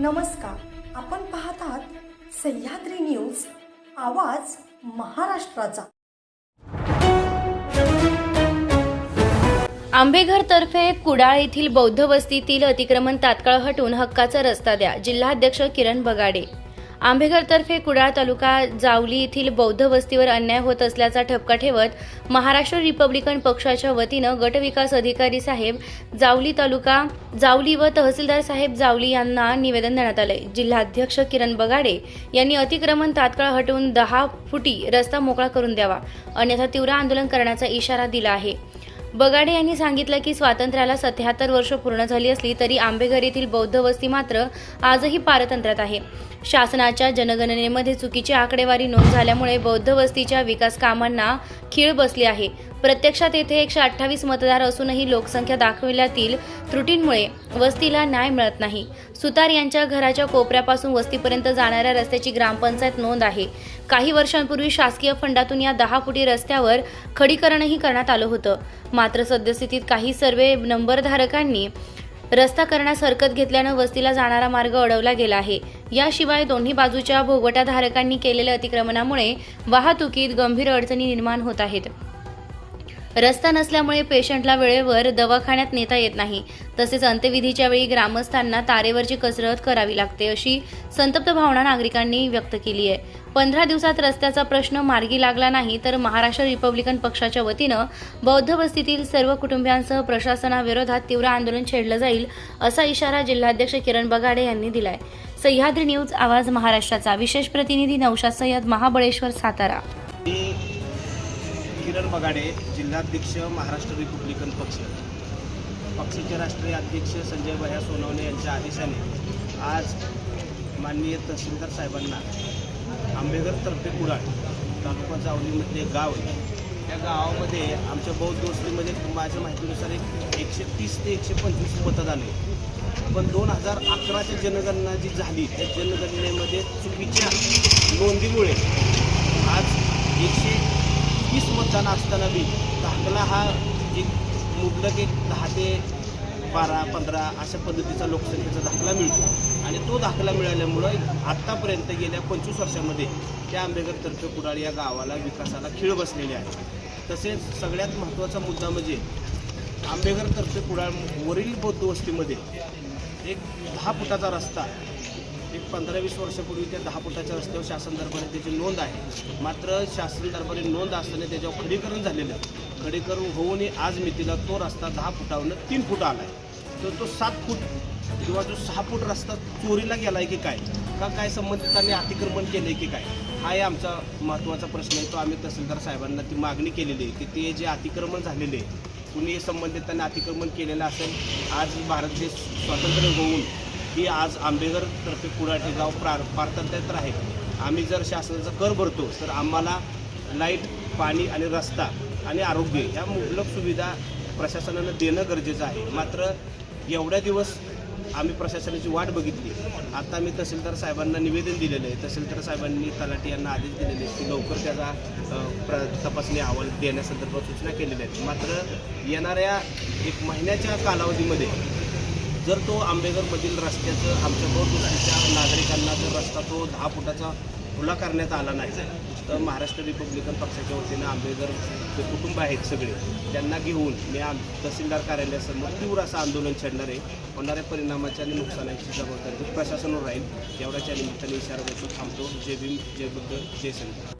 नमस्कार. आपण पाहतात सह्याद्री न्यूज आवाज महाराष्ट्राचा. आंबेघरतर्फे कुडाळ येथील बौद्ध वस्तीतील अतिक्रमण तात्काळ हटवून हक्काचा रस्ता द्या जिल्हाध्यक्ष किरण बगाडे. आंबेघरतर्फे कुडाळ तालुका जावली येथील बौद्ध वस्तीवर अन्याय होत असल्याचा ठपका ठेवत महाराष्ट्र रिपब्लिकन पक्षाच्या वतीनं गटविकास अधिकारी साहेब जावली तालुका जावली व तहसीलदार साहेब जावली यांना निवेदन देण्यात आले जिल्हाध्यक्ष किरण बगाडे यांनी अतिक्रमण तात्काळ हटवून दहा फुटी रस्ता मोकळा करून द्यावा. अन्यथा तीव्र आंदोलन करण्याचा इशारा दिला आहे. बगाडे यांनी सांगितलं की स्वातंत्र्याला सत्याहत्तर वर्ष पूर्ण झाली असली तरी आंबेघर येथील बौद्ध वस्ती मात्र आजही पारतंत्र्यात आहे. शासनाच्या जनगणनेमध्ये चुकीची आकडेवारी नोंद झाल्यामुळे बौद्ध वस्तीच्या विकास कामांना खीळ बसली आहे. प्रत्यक्षात येथे एकशे अठ्ठावीस मतदार असूनही लोकसंख्या दाखविल्यातील त्रुटींमुळे वस्तीला न्याय मिळत नाही. सुतार यांच्या घराच्या कोपऱ्यापासून वस्तीपर्यंत जाणाऱ्या रस्त्याची ग्रामपंचायत नोंद आहे. काही वर्षांपूर्वी शासकीय फंडातून या दहा फुटी रस्त्यावर खडीकरणही करण्यात आलं होतं. मात्र सद्यस्थितीत काही सर्वे नंबरधारकांनी रस्ता करण्यास हरकत घेतल्यानं वस्तीला जाणारा मार्ग अडवला गेला आहे. याशिवाय दोन्ही बाजूच्या भोगवटाधारकांनी केलेल्या अतिक्रमणामुळे वाहतुकीत गंभीर अडचणी निर्माण होत आहेत. रस्ता नसल्यामुळे पेशंटला वेळेवर दवाखान्यात नेता येत नाही. तसेच अंत्यविधीच्या वेळी ग्रामस्थांना तारेवरची कसरत करावी लागते अशी संतप्त भावना नागरिकांनी व्यक्त केली आहे. पंधरा दिवसात रस्त्याचा प्रश्न मार्गी लागला नाही तर महाराष्ट्र रिपब्लिकन पक्षाच्या वतीनं बौद्ध वस्तीतील सर्व कुटुंबियांसह प्रशासनाविरोधात तीव्र आंदोलन छेडलं जाईल असा इशारा जिल्हाध्यक्ष किरण बगाडे यांनी दिलाय. सह्याद्री न्यूज आवाज महाराष्ट्राचा. विशेष प्रतिनिधी नौशाद सय्यद महाबळेश्वर सातारा. किरण बगाडे जिल्हाध्यक्ष महाराष्ट्र रिपब्लिकन पक्ष. पक्षाचे राष्ट्रीय अध्यक्ष संजय भैया सोनवणे यांच्या आदेशाने आज माननीय तहसीलदार साहेबांना आंबेघर तर्फे कुडाळ तालुका जावलीमधले गाव आहे. त्या गावामध्ये आमच्या बौद्ध वस्तीमध्ये माझ्या माहितीनुसार एक एकशे तीस ते एकशे पंचवीस मतदान आहे. पण दोन हजार अकराची जनगणना जी झाली त्या जनगणनेमध्ये चुकीच्या नोंदीमुळे आज एकशे तीस मतदान असताना बी. दाखला हा एक मुबलक एक दहा ते बारा पंधरा अशा पद्धतीचा लोकसंख्येचा दाखला मिळतो. आणि तो दाखला मिळाल्यामुळं आत्तापर्यंत गेल्या पंचवीस वर्षामध्ये त्या आंबेडकर कुडाळ या गावाला विकासाला खीळ बसलेली आहे. तसेच सगळ्यात महत्त्वाचा मुद्दा म्हणजे आंबेघर तर्फे कुडाळ वरील बौद्ध वस्तीमध्ये एक दहा फुटाचा रस्ता एक पंधरा वीस वर्षापूर्वी त्या दहा फुटाच्या रस्त्यावर शासन दरबारी त्याची नोंद आहे मात्र शासन दरबारी नोंद असताना त्याच्यावर खडीकरण झालेलं आहे. खडीकरण होऊनही आज मितीला तो रस्ता दहा फुटावरनं तीन फुट आला आहे तर तो सात फूट किंवा जो सहा फूट रस्ता चोरीला गेला आहे की काय का काय संबंधितांनी अतिक्रमण केलं आहे की काय हा आमचा महत्त्वाचा प्रश्न आहे. तो आम्ही तहसीलदार साहेबांना ती मागणी केलेली आहे की ते जे अतिक्रमण झालेले आहे कुणी संबंधितांनी अतिक्रमण केलेलं असेल आज भारत देश स्वातंत्र्य होऊन ही आज आंबेघरतर्फे तर्फे गाव प्रार पारतंत्र्यात आहे. आम्ही जर शासनाचा कर भरतो तर आम्हाला लाइट पाणी आणि रस्ता आणि आरोग्य ह्या मुबलक सुविधा प्रशासनानं देणं गरजेचं आहे. मात्र एवढ्या दिवस आम्ही प्रशासनाची वाट बघितली. आता आम्ही तहसीलदार साहेबांना निवेदन दिलेलं आहे. तहसीलदार साहेबांनी तलाठी यांना आदेश दिलेले आहेत की लवकर त्याचा प्र तपासणी अहवाल देण्यासंदर्भात सूचना केलेल्या आहेत. मात्र येणाऱ्या एक महिन्याच्या कालावधीमध्ये जर तो आंबेघरमधील रस्त्याचं आमच्या बौद्धच्या नागरिकांना जर रस्ता तो दहा फुटाचा खुला करण्यात आला नाही तर महाराष्ट्र रिपब्लिकन पक्षाच्या वतीनं आंबेघर जे कुटुंब आहेत सगळे त्यांना घेऊन मी आम तहसीलदार कार्यालयासमोर तीव्र असं आंदोलन छेडणार आहे. होणाऱ्या परिणामाच्या आणि नुकसानाची जबाबदारी प्रशासनावर राहील. एवढ्याच्या निमित्ताने इशारा देतो. थांबतो. जय भीम जय बुद्ध जय संत.